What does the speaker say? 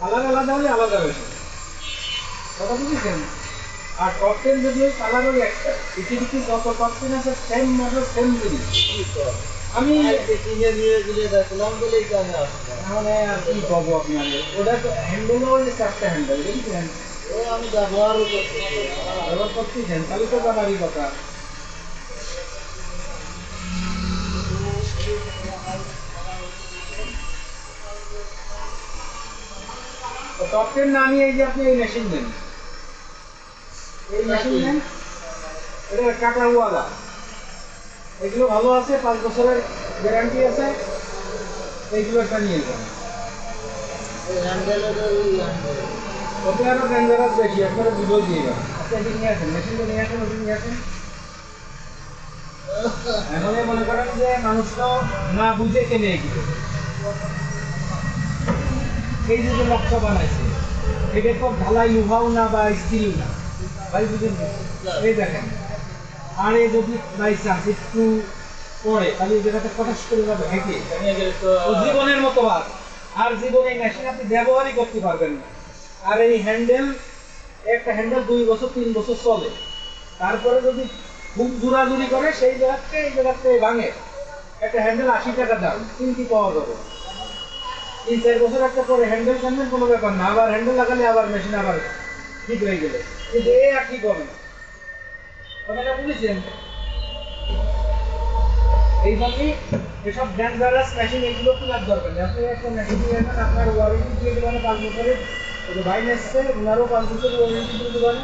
আলাদা হলে আলাদা হয়েছে কথা বুঝেছেন আর যদি কালার ওই একটা সেম মডেল সেম জিনিস আমি কিনে নিয়ে দেখলাম আসলাম মানে আর কি পাবো আপনার ওটা তো হ্যান্ডেল ওই চারটে হ্যান্ডেল দেখেছেন ও আমি ব্যবহারও করতেছি এবার করতেছেন তাহলে তো জানারই কথা টপ টেন না নিয়ে এই যে আপনি এই মেশিন নেন। এই মেশিন নেন, এটা কাটাওয়ালা এগুলো ভালো আছে, পাঁচ বছরের গ্যারান্টি আছে এইগুলো একটা নিয়ে যান। ওতে আরও ডেঞ্জারাস বেশি একবারে বুঝো দিয়ে যাবে আপনি এদিকে নিয়ে আসেন মেশিনটা নিয়ে আসেন, ওদিকে নিয়ে আসেন। এখন এই মনে করেন যে মানুষ তো না বুঝে কেনে এগুলো। এই যে নকশা বানাইছে, এটা তো ঢালাই লোহাও না বা স্টিল না? ভাই বুঝেন এই দেখেন, আর এ যদি বাই চান্স একটু পড়ে, তাহলে এই জায়গাটা কটাস করে যাবে ভেঙে তো জীবনের মতো বাদ আর জীবনে মেশিন আপনি ব্যবহারই করতে পারবেন না। আর এই হ্যান্ডেল একটা হ্যান্ডেল দুই বছর, তিন বছর চলে। তারপরে যদি খুব জোরাজুরি করে, সেই জায়গাতে, এই জায়গাতে ভাঙে। একটা হ্যান্ডেল আশি টাকা দাম কিনতে পাওয়া যাবে। তিন চার বছর একটা পরে হ্যান্ডেল কিনবেন কোনো ব্যাপার না, আবার হ্যান্ডেল লাগালে আবার মেশিন আবার ঠিক হয়ে গেলে। কিন্তু এ আর ঠিক হবে না বুঝেছেন? এই জন্যই এসব ডেঞ্জারাস মেশিন এগুলো কেনার দরকার নেই। আপনি একটা মেশিন নিয়ে আপনার ওয়ারেন্টি দিয়ে দেবেন, পাঁচ বছরের। ভাই এসছে ওনারও পাঁচ বছরের ওয়ারেন্টি দিয়ে দেবেন।